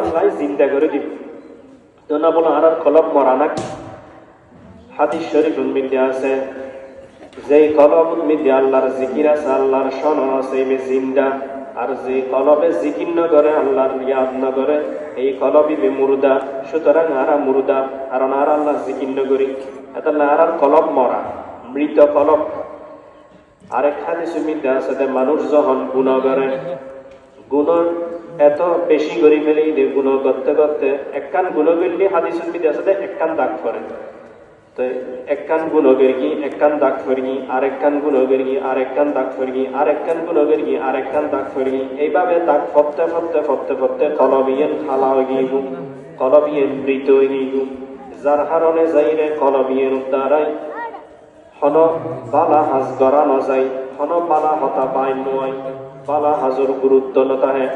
আল্লাহ জিন্দা করে বলো আর কলব মরা হাদিস শরীফ মধ্যে আছে কলব মধ্যে আল্লাহর জিকির আছে, আল্লাহর আছে জিন্দা। আর যে কলবে করে, আল্লাহর ইয়াদ ন করে, এই কলবই বে মুরুদা। সুতরাং আরা মুরুদা, আর আর আল্লাহ করি। এটা না আর কলব মরা, মৃত কলব আরেক হাদিস মধ্যে আছে মানুষ যখন গুণ করে গুণ এত বেশি করে ফেলে গুণ করতে করতে একখান গুণ করলে হাদিস মধ্যে আছে একখান দাগ করে তো একখান গুণ করি একখান দাগ করি আর একখান গুণ করি আর একখান দাগ করি আর একখান গুণ করি আর একখান দাগ করি এইভাবে দাগ ফরতে ফরতে ফরতে ফরতে কলবিয়েন খালা হয়ে গিয়ে কলবিয়েন মৃত হয়ে গিয়ে যার হারণে যাইরে কলবিয়েন দ্বারাই হন বালা হাজ গড়া নজাই, হন বালা হতা পায় নয় বালা হাজর গুরুত্ব নতাহে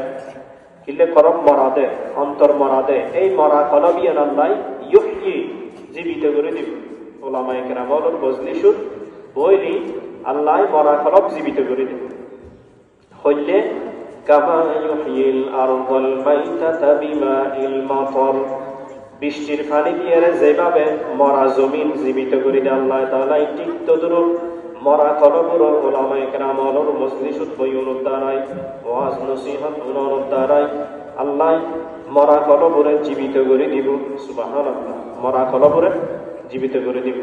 কিলে করম মরা দে, অন্তর মরা দে, এই মরা কলবিয়ান আল্লাহ ইয়হি জীবিত করে দিব। ওলামায়ে কেরাম বলুন বজলিশুর বইলি আল্লাহ মরা কলব জীবিত করে দিব। হইলে, কামা ইউহিল আরদল মাইতাতা বিমাইল মাতর বৃষ্টির পানি দিয়ে যেভাবে মরা জমিন জীবিত করে দেয় আল্লাহ তাআলা ঠিক তদরূপ মরা কলবুর ওলামায়ে কেরাম অলর মজলিসুত বইউনুর দ্বারাই ওয়াজ নসিহত উনানুর দ্বারাই আল্লাহ মরা কলবুরে জীবিত করে দিব, সুবহানাল্লাহ, মরা কলবুরে জীবিত করে দিব।